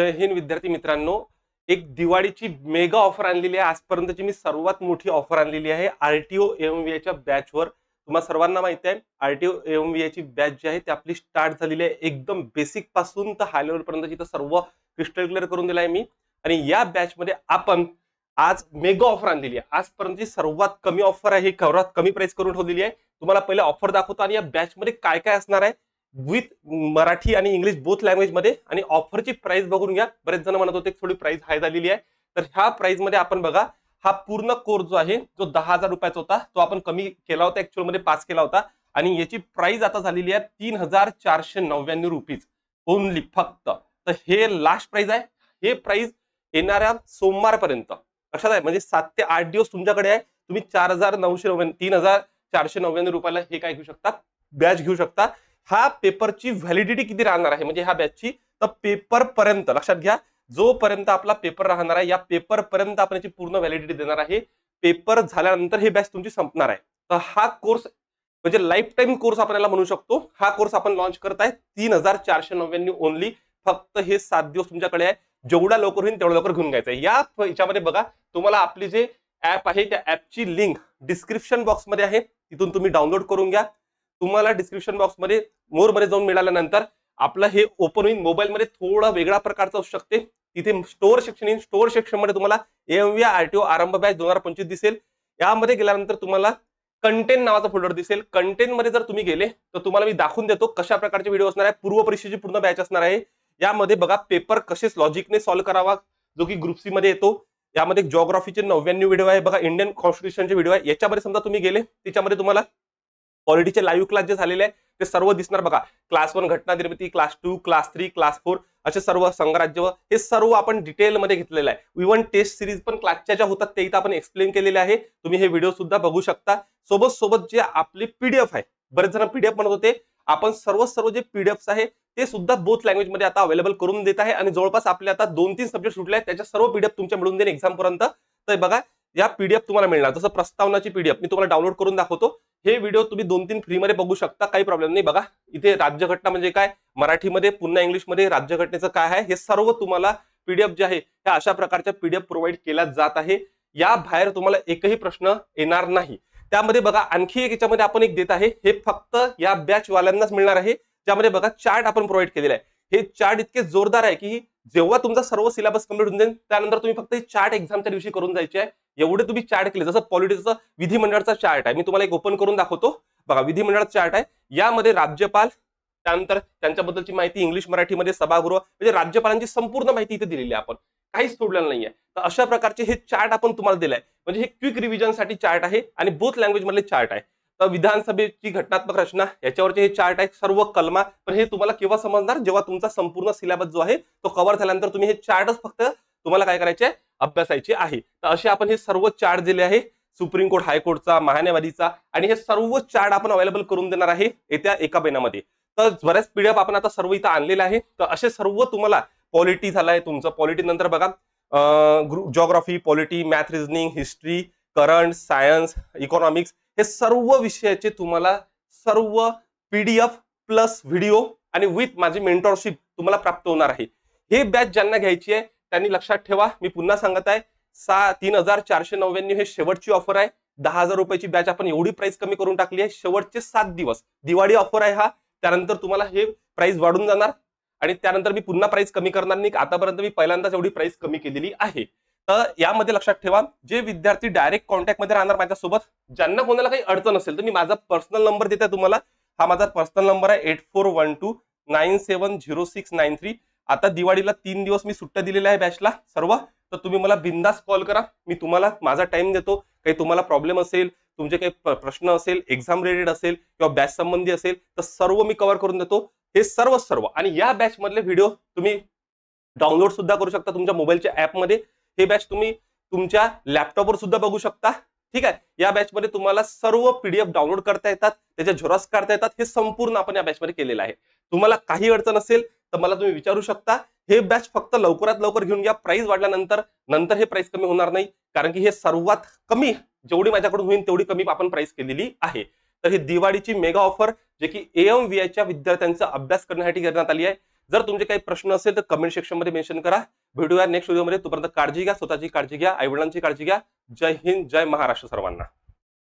जय हिंद विद्यार्थी मित्रांनो एक दिवाळीची मेगा ऑफर आणलेली आहे. आजपर्यंतची मी सर्वात मोठी ऑफर आणलेली आहे. आरटीओ एमव्हीआयच्या बॅचवर तुम्हाला सर्वांना माहिती आहे आरटीओ एमव्हीआयची बॅच जी आहे ती आपली स्टार्ट झालेली आहे. एकदम बेसिकपासून तर हाय लेवल पर्यंतची तर सर्व क्रिस्टल क्लिअर करून दिला आहे मी. आणि या बॅच मध्ये आपण आज मेगा ऑफर आणलेली आहे. आजपर्यंतची सर्वात कमी ऑफर आहे ही सर्वात कमी प्राइस करून ठेवलेली आहे. तुम्हाला पहिले ऑफर दाखवतो आणि या बॅचमध्ये काय काय असणार आहे विथ मराठी आणि इंग्लिश बोथ लँग्वेजमध्ये आणि ऑफरची प्राइस बघून घ्या. बरेच जण म्हणत होते थोडी प्राइस हाय झालेली आहे. तर ह्या प्राइसमध्ये आपण बघा हा पूर्ण कोर्स जो आहे जो दहा हजार रुपयाचा होता तो आपण कमी केला होता ऍक्च्युअलमध्ये पास केला होता. आणि याची प्राइस आता झालेली आहे तीन हजार चारशे नव्याण्णव रुपीज ओनली फक्त. तर हे लास्ट प्राइस आहे. हे प्राइस येणाऱ्या सोमवारपर्यंत. लक्षात आहे? म्हणजे सात ते आठ दिवस तुमच्याकडे आहे. तुम्ही चार हजार नऊशे नव्याण्णव तीन हजार चारशे नव्याण्णव रुपयाला हे काय घेऊ शकता? बॅच घेऊ शकता. हा पेपरची व्हॅलिडिटी किती राहणार आहे? म्हणजे ह्या बॅचची तर पेपर पर्यंत लक्षात घ्या जोपर्यंत आपला पेपर राहणार आहे या पेपर पर्यंत आपण याची पूर्ण व्हॅलिडिटी देणार आहे. पेपर झाल्यानंतर हे बॅच तुमची संपणार आहे. तर हा कोर्स म्हणजे लाईफ टाईम कोर्स आपण याला म्हणू शकतो. हा कोर्स आपण लॉन्च करत आहे तीन हजार चारशे नव्याण्णव ओनली फक्त हे सात दिवस तुमच्याकडे आहे. जेवढा लवकर होईल तेवढा लवकर घेऊन घ्यायचं आहे. या याच्यामध्ये बघा तुम्हाला आपली जे ऍप आहे त्या ऍपची लिंक डिस्क्रिप्शन बॉक्समध्ये आहे. तिथून तुम्ही डाउनलोड करून घ्या. तुम्हाला डिस्क्रिप्शन बॉक्समध्ये मोरमध्ये जाऊन मिळाल्यानंतर आपलं हे ओपन होईल. मोबाईलमध्ये थोडा वेगळा प्रकारचं असू शकते. तिथे स्टोअर सेक्शन येईल. स्टोअर सेक्शनमध्ये तुम्हाला एमव्ही आरटीओ आरंभ बॅच दोन हजार पंचवीस दिसेल. यामध्ये गेल्यानंतर तुम्हाला कंटेंट नावाचा फोल्डर दिसेल. कंटेंटमध्ये जर तुम्ही गेले तर तुम्हाला मी दाखवून देतो कशा प्रकारचे व्हिडिओ असणार आहे. पूर्व परीक्षेची पूर्ण बॅच असणार आहे. यामध्ये बघा पेपर कसेच लॉजिकने सॉल्व्ह करावा जो की ग्रुप सी मध्ये येतो. यामध्ये जॉग्राफीचे नव्याण्णव व्हिडिओ आहे. बघा इंडियन कॉन्स्टिट्यूशनचे व्हिडिओ आहे. याच्यामध्ये समजा तुम्ही गेले त्याच्यामध्ये तुम्हाला पॉलिटीचे लाईव्ह क्लास जे झालेले आहे ते सर्व दिसणार बघा. क्लास वन घटना निर्मिती class two class three class four असे सर्व संघराज्य हे सर्व आपण डिटेलमध्ये घेतलेलं आहे. इव्हन टेस्ट सिरीज पण क्लासच्या ज्या होतात ते इथं आपण एक्सप्लेन केलेले आहे. तुम्ही हे व्हिडिओ सुद्धा बघू शकता. सोबत सोबत जे आपले पीडीएफ आहे बरेच जण पीडीएफ म्हणत होते. आपण सर्व सर्व जे पीडीएफ आहे ते सुद्धा बोथ लँग्वेजमध्ये आता अवेलेबल करून देत आहे. आणि जवळपास आपले आता दोन तीन सब्जेक्ट सुटले आहेत त्याच्या सर्व पीडीएफ तुमच्या मिळून देईन एक्झाम पर्यंत. तर बघा या पीडीएफ तुम्हाला मिळणार. जसं प्रस्तावनाची पीडीएफ मी तुम्हाला डाउनलोड करून दाखवतो. हे व्हिडिओ तुम्ही दोन तीन फ्रीमध्ये बघू शकता काही प्रॉब्लेम नाही. बघा इथे राज्यघटना म्हणजे काय? मराठीमध्ये पुन्हा इंग्लिशमध्ये राज्यघटनेचं काय आहे? हे सर्व तुम्हाला पीडीएफ जे आहे ह्या अशा प्रकारच्या पीडीएफ प्रोव्हाइड केल्या जात आहे. या बाहेर तुम्हाला एकही प्रश्न येणार नाही. त्यामध्ये बघा आणखी एक याच्यामध्ये आपण एक देत आहे. हे फक्त या बॅच वाल्यांनाच मिळणार आहे. ज्यामध्ये बघा चार्ट आपण प्रोव्हाइड केलेला आहे. हे चार्ट इतके जोरदार आहे की जेव्हा तुमचा सर्व सिलेबस कंप्लीट होऊन जाईल त्यानंतर तुम्ही फक्त हे चार्ट एक्झामच्या दिवशी करून जायचे आहे. एवढे तुम्ही चार्ट केले जसं पॉलिटिक्सचा विधिमंडळाचा चार्ट आहे. मी तुम्हाला एक ओपन करून दाखवतो. बघा विधिमंडळाचा चार्ट आहे. यामध्ये राज्यपाल त्यानंतर त्यांच्याबद्दलची माहिती इंग्लिश मराठीमध्ये सभागृह म्हणजे राज्यपालांची संपूर्ण माहिती इथे दिलेली आहे आपण. काहीच सोडलेलं नाहीये. तर अशा प्रकारचे हे चार्ट आपण तुम्हाला दिलाय म्हणजे हे क्विक रिव्हिजनसाठी चार्ट आहे आणि बोथ लँग्वेज मधले चार्ट आहे. तर विधानसभेची घटनात्मक रचना याच्यावरचे हे चार्ट आहे सर्व कलमा. पण हे तुम्हाला केव्हा समजणार? जेव्हा तुमचा संपूर्ण सिलेबस जो आहे तो कव्हर झाल्यानंतर तुम्ही हे चार्टच फक्त तुम्हाला काय करायचे? अभ्यासायचे आहे. तर असे आपण हे सर्व चार्ट दिले आहे. सुप्रीम कोर्ट हायकोर्टचा महान्यावादीचा आणि हे सर्व चार्ट आपण अवेलेबल करून देणार आहे येत्या एका महिन्यामध्ये. तर बऱ्याच पीडीएफ आपण आता सर्व इथं आणलेले आहे. तर असे सर्व तुम्हाला पॉलिटी झालाय. तुमचं पॉलिटी नंतर बघा. Geography polity math reasoning history current science economics हे सर्व विषयाचे तुम्हाला सर्व पीडीएफ प्लस व्हिडिओ आणि विथ माझी मेंटॉरशिप तुम्हाला प्राप्त होणार आहे. हे बॅच ज्यांना घ्यायची आहे त्यांनी लक्षात ठेवा. मी पुन्हा सांगत आहे सा तीन हजार चारशे नव्याण्णव हे शेवटची ऑफर आहे. दहा हजार रुपयाची बॅच आपण एवढी प्राइस कमी करून टाकली आहे. शेवटचे सात दिवस दिवाळी ऑफर आहे हा. त्यानंतर तुम्हाला हे प्राइस वाढून जाणार. आणि त्यानंतर मी पुन्हा प्राइस कमी करणार नाही. आतापर्यंत मी पहिल्यांदाच एवढी प्राइस कमी केलेली आहे. तर यामध्ये लक्षात ठेवा जे विद्यार्थी डायरेक्ट कॉन्टॅक्टमध्ये राहणार माझ्यासोबत ज्यांना कोणाला काही अडचण असेल तर मी माझा पर्सनल नंबर देते तुम्हाला. हा माझा पर्सनल नंबर आहे eight four one two nine seven zero six nine three आता दिवाळीला तीन दिवस मी सुट्ट्या दिलेल्या आहे बॅचला सर्व. तर तुम्ही मला बिंदास कॉल करा. मी तुम्हाला माझा टाइम देतो. काही तुम्हाला प्रॉब्लेम असेल तुमचे काही प्रश्न असेल एक्झाम रिलेटेड असेल किंवा बॅच संबंधी असेल तर सर्व मी कव्हर करून देतो. हे सर्व सर्व. आणि या बॅच मधले व्हिडिओ तुम्ही डाउनलोड सुद्धा करू शकता तुमच्या मोबाईलच्या ऍपमध्ये हे बॅच तुम्ही तुमच्या लॅपटॉपवर सुद्धा बघू शकता. ठीक आहे? या बॅच मध्ये तुम्हाला सर्व पीडीएफ डाउनलोड करता येतात. त्याच्या झेरॉक्स काढता येतात. हे संपूर्ण आपण या बॅच मध्ये केलेलं आहे. तुम्हाला काही अडचण असेल तर मला तुम्ही विचारू शकता. हे बॅच फक्त लवकरात लवकर घेऊन घ्या. प्राइस वाढल्यानंतर नंतर हे प्राइस कमी होणार नाही. कारण की हे सर्वात कमी जेवढी माझ्याकडून होईल तेवढी कमी आपण प्राइस केलेली आहे. तर ही दिवाळीची मेगा ऑफर जे की एम व्ही आयच्या विद्यार्थ्यांचा अभ्यास करण्यासाठी करण्यात आली आहे. जर तुमचे काही प्रश्न असेल तर कमेंट सेक्शनमध्ये मेन्शन करा. भेटूया नेक्स्ट व्हिडिओमध्ये तोपर्यंत काळजी घ्या स्वतःची काळजी घ्या आईवडिलांची काळजी घ्या. जय हिंद जय महाराष्ट्र सर्वांना.